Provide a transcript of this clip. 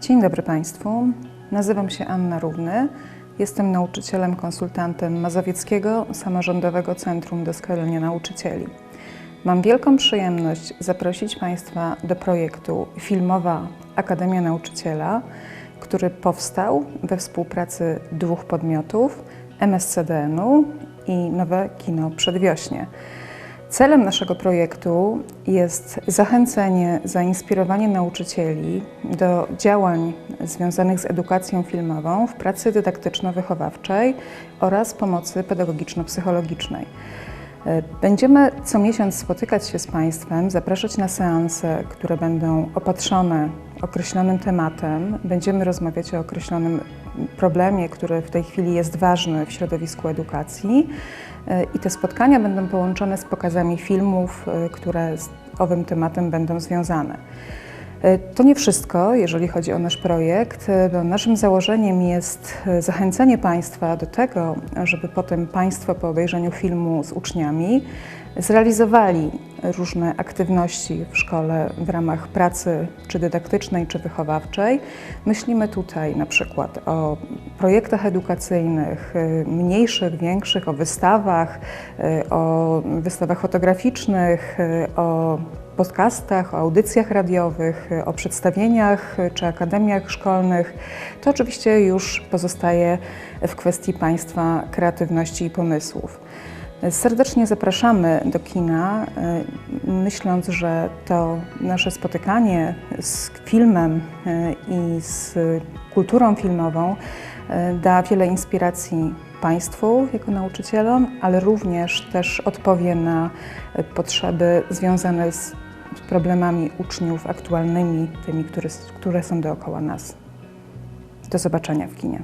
Dzień dobry Państwu. Nazywam się Anna Równy. Jestem nauczycielem, konsultantem Mazowieckiego Samorządowego Centrum Doskonalenia Nauczycieli. Mam wielką przyjemność zaprosić Państwa do projektu Filmowa Akademia Nauczyciela, który powstał we współpracy dwóch podmiotów MSCDN-u i Nowe Kino Przedwiośnie. Celem naszego projektu jest zachęcenie, zainspirowanie nauczycieli do działań związanych z edukacją filmową w pracy dydaktyczno-wychowawczej oraz pomocy pedagogiczno-psychologicznej. Będziemy co miesiąc spotykać się z Państwem, zapraszać na seanse, które będą opatrzone określonym tematem. Będziemy rozmawiać o określonym problemie, który w tej chwili jest ważny w środowisku edukacji. I te spotkania będą połączone z pokazami filmów, które z owym tematem będą związane. E, To nie wszystko, jeżeli chodzi o nasz projekt, e, bo naszym założeniem jest e, zachęcenie Państwa do tego, żeby potem Państwo po obejrzeniu filmu z uczniami zrealizowali różne aktywności w szkole w ramach pracy czy dydaktycznej, czy wychowawczej. Myślimy tutaj na przykład o projektach edukacyjnych, y, mniejszych, większych, o wystawach, y, o wystawach fotograficznych, y, o podcastach, o audycjach radiowych, o przedstawieniach czy akademiach szkolnych. To oczywiście już pozostaje w kwestii Państwa kreatywności i pomysłów. Serdecznie zapraszamy do kina, y, myśląc, że to nasze spotykanie z filmem y, i z kulturą filmową y, da wiele inspiracji Państwu jako nauczycielom, ale również też odpowie na potrzeby związane z problemami uczniów aktualnymi, tymi, które są dookoła nas. Do zobaczenia w kinie.